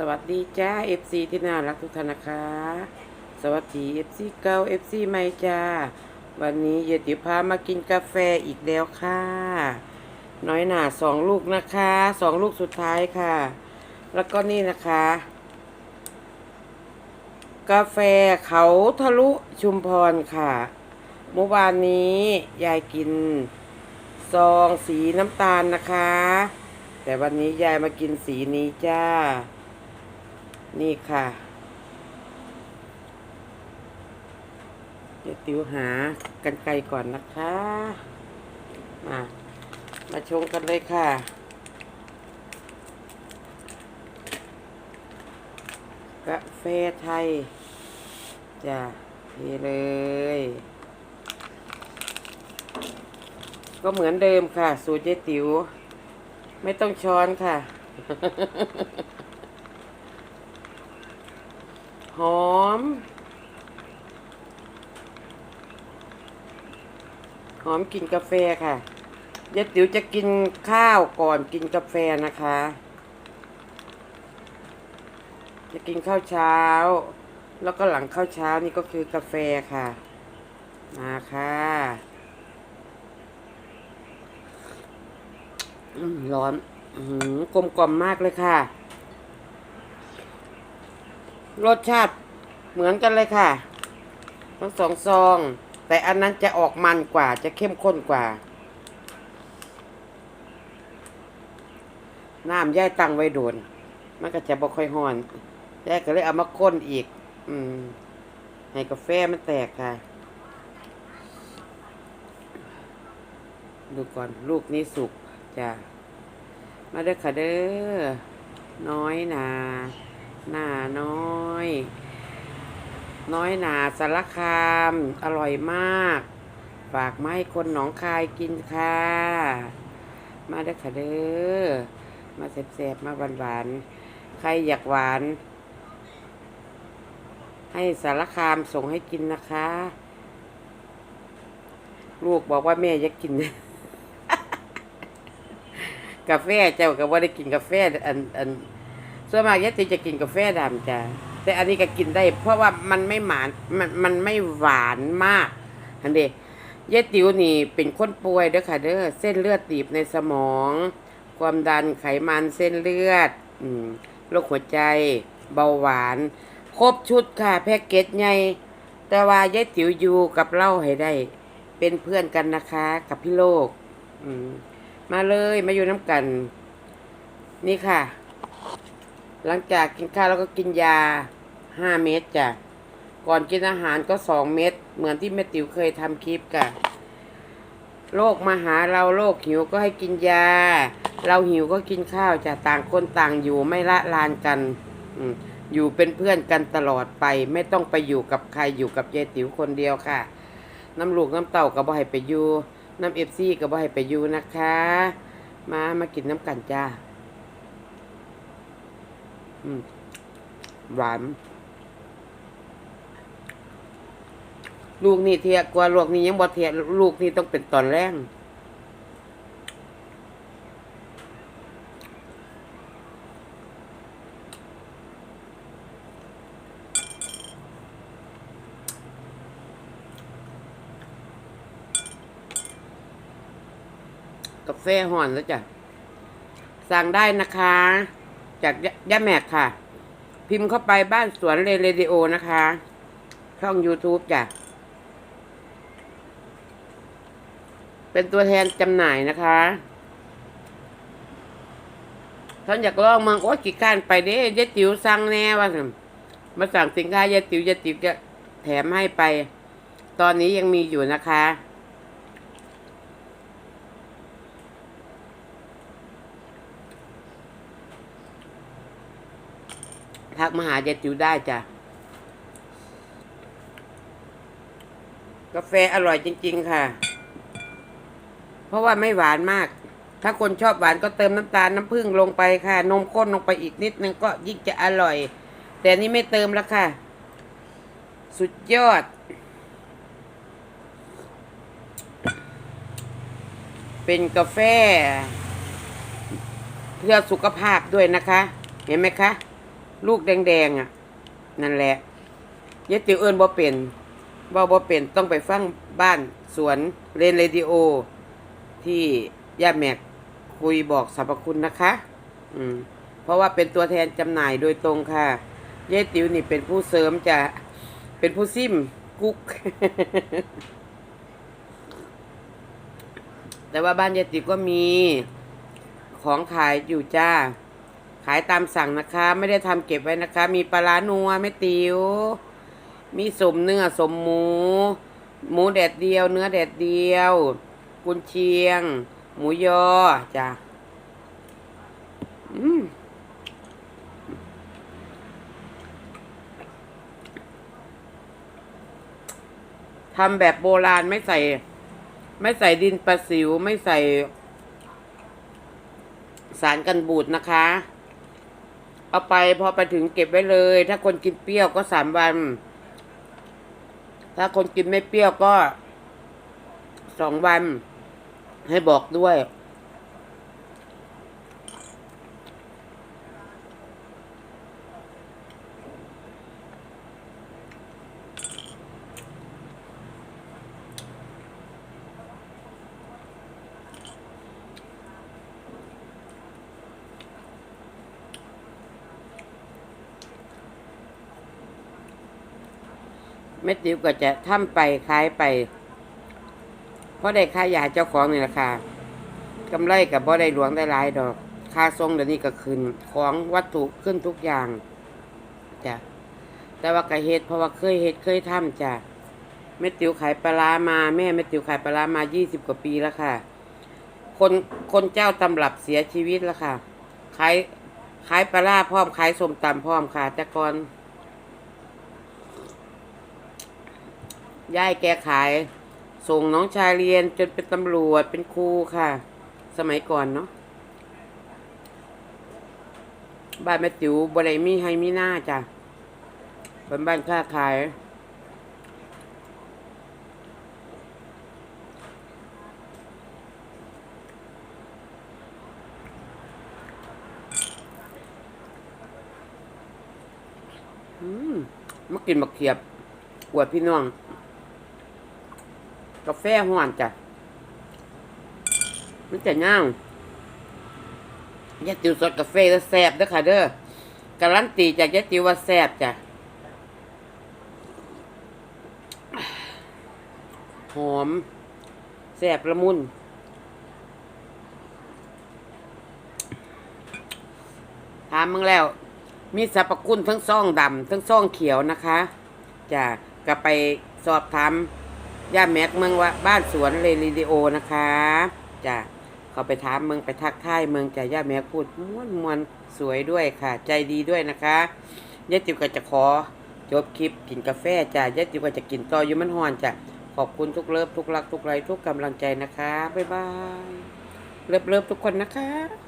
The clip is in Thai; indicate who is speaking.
Speaker 1: สวัสดีจ้า FC ที่น่ารักทุกท่านนะคะ สวัสดี FC เก่า FC ใหม่จ้า วันนี้เยติพามากินกาแฟอีกแล้วค่ะ น้อยหนาสองลูกนะคะสองลูกสุดท้ายค่ะ แล้วก็นี่นะคะ กาแฟเขาทะลุชุมพรค่ะเมื่อวานนี้ยายกินซองสีน้ำตาลนะคะ แต่วันนี้ยายมากินสีนี้จ้า นี่ค่ะ เดี๋ยวติวหากันไกลก่อนนะคะ มา มาชงกันเลยค่ะ กาแฟไทยจ้ะเทเลย ก็เหมือนเดิมค่ะ สูตรเจ๊ติ๋ว ไม่ต้องช้อนค่ะ หอม หอมกลินกาแฟค่ะเจ๊ติ๋วจะกินข้าวก่อนกินกาแฟนะคะ จะกินข้าวเช้า แล้วก็หลังข้าวเช้านี่ก็คือกาแฟค่ะ มาค่ะร้อนหือกลมกล่อมมากเลยค่ะ รสชาติเหมือนกันเลยค่ะ ทั้งสองซอง แต่อันนั้นจะออกมันกว่าจะเข้มข้นกว่า น้ำย่ายตั้งไว้โดน มันก็จะบ่ค่อยห่อนย่ายก็เลยเอามาก้นอีก อืม ให้กาแฟมันแตกค่ะ ดูก่อนลูกนี้สุกจ้ะมาเด้อค่ะเด้อน้อยนา หน้าน้อย น้อยหนาสารคาม อร่อยมาก ฝากมาให้คนหนองคายกินค่ะ มาเด้อค่ะเด้อ มาแซ่บๆ มาหวานๆ ใครอยากหวาน ให้สารคามส่งให้กินนะคะ ลูกบอกว่าแม่อยากกินกาแฟเจ้าก็ว่าได้กินกาแฟอันอัน ส่วนมากยายติจะกินกาแฟดำจ้ะแต่อันนี้ก็กินได้ เพราะว่ามันไม่หวานมันมันไม่หวานมากอันเดยายติ๋วนี่เป็นคนป่วยเด้อค่ะเด้อเส้นเลือดตีบในสมอง ความดันไขมันเส้นเลือดอืมโรคหัวใจ เบาหวาน ครบชุดค่ะ แพ็กเกจใหญ่แต่ว่ายายติ๋วอยู่กับเล่าให้ได้ เป็นเพื่อนกันนะคะ กับพี่โลก อืมมาเลยมาอยู่น้ำกัน นี่ค่ะ หลังจากกินข้าวแล้วก็กินยาห้าเม็ดจ้ะ ก่อนกินอาหารก็สองเม็ดเหมือนที่แม่ติ๋วเคยทำคลิปกะโรคมาหาเราโรคหิวก็ให้กินยา เราหิวก็กินข้าวจ้ะต่างคนต่างอยู่ไม่ละลานกันอยู่เป็นเพื่อนกันตลอดไป ไม่ต้องไปอยู่กับใครอยู่กับยายติ๋วคนเดียวค่ะ น้ำลูกน้ำเต่าก็บ่ให้ไปอยู่น้ำเอฟซีก็บ่ให้ไปอยู่นะคะ มามากินน้ำกันจ้า หวาน ลูกนี่เทียกว่าลูกนี่ยังบ่เทียลูกนี่ต้องเป็นตอนแรกกาแฟห่อนแล้วจ้ะ สั่งได้นะคะ จากยย่าแม็กค่ะ พิมพ์เข้าไปบ้านสวนเรเรดิโอนะคะ ช่อง YouTube จ้ะ เป็นตัวแทนจำหน่ายนะคะท่านอยากลองมังโอ้กี่การไปเด้ยายติ๋วสั่งแน่ว่ามาสั่งสินค้ายายติ๋วยายติ๋วจะแถมให้ไป ตอนนี้ยังมีอยู่นะคะ ทักมาหายายติ๋วได้จ้ะ กาแฟอร่อยจริง ๆ ค่ะ เพราะว่าไม่หวานมาก ถ้าคนชอบหวานก็เติมน้ำตาลน้ำผึ้งลงไปค่ะ นมข้นลงไปอีกนิดนึงก็ยิ่งจะอร่อย แต่นี่ไม่เติมแล้วค่ะ สุดยอดเป็นกาแฟ เพื่อสุขภาพด้วยนะคะ เห็นไหมคะ ลูกแดงๆอะ นั่นแหละยายติ๋วเอิญบ่เป็นบ่บ่เป็นต้องไปฟังบ้านสวนเรนเรดิโอ ที่ย่าแม็กคุยบอกสรรพคุณนะคะ อืม เพราะว่าเป็นตัวแทนจำหน่ายโดยตรงค่ะยายติ๋วนี่เป็นผู้เสริมจะเป็นผู้ซิมกุ๊ก แต่ว่าบ้านยายติ๋วก็มีของขายอยู่จ้าายตามสั่งนะคะ ไม่ได้ทำเก็บไว้นะคะ มีปลาร้านัวไม่ติวมีสมเนื้อสมหมู หมูแดดเดียว เนื้อแดดเดียว กุนเชียง หมูยอจ้ะอืมทำแบบโบราณไม่ใส่ ไม่ใส่ดินประสิวไม่ใส่ สารกันบูดนะคะ เอาไปพอไปถึงเก็บไว้เลย ถ้าคนกินเปรี้ยวก็สามวัน ถ้าคนกินไม่เปรี้ยวก็สองวัน ให้บอกด้วย ม่ติ๋วก็จะทำไปขายไปเพราะได้ค่ายาเจ้าของนี่แหละค่ะกำไรกับบ่ได้หลวงได้หลายดอก ค่าทรงเดี๋ยวนี้ก็ขึ้นของวัตถุขึ้นทุกอย่างจ้ะแต่ว่ากะเฮ็ดเพราะว่าเคยเฮ็ดเคยทำจ้ะแม่ติ๋วขายปลามาแม่แม่ติ๋วขายปลามายี่สิบกว่าปีแล้วค่ะ คนคนเจ้าตำรับเสียชีวิตแล้วค่ะขายขายปลาพร้อมขายสมตำพร้อมค่ะแต่ก่อน ยายแกขาย ส่งน้องชายเรียนจนเป็นตำรวจเป็นครูค่ะ สมัยก่อนเนาะบ้านแม่ติ๋วบริมีให้มีหน้าจ้ะเป็นบ้านค้าขาย อืมมากินบักเขียบอวดพี่น้อง กาแฟห้อนจ้ะมันจะย่างยาติวสดกาแฟแล้วแซ่บเด้อค่ะเด้อการันตีจากยาติวว่าแซ่บจ้ะหอมแซ่บละมุนถามมึงแล้ว มีสรรพคุณทั้งซ่องดำทั้งซ่องเขียวนะคะจะก็ไปสอบถาม ย่าแม็กเมืองว่าบ้านสวนเรลิดิโอนะคะจะเขาไปถามเมืองไปทักทายเมืองจะย่าแม็กพูดม้วนมวนสวยด้วยค่ะ ใจดีด้วยนะคะยายจิ๋วก็จะขอจบคลิปกินกาแฟจ้ะยายจิ๋วก็จะกินต่ออยู่มันหอนจ้ะขอบคุณทุกเลิฟทุกรักทุกไรทุกกำลังใจนะคะบ๊ายบายเลิฟเลิฟทุกคนนะคะ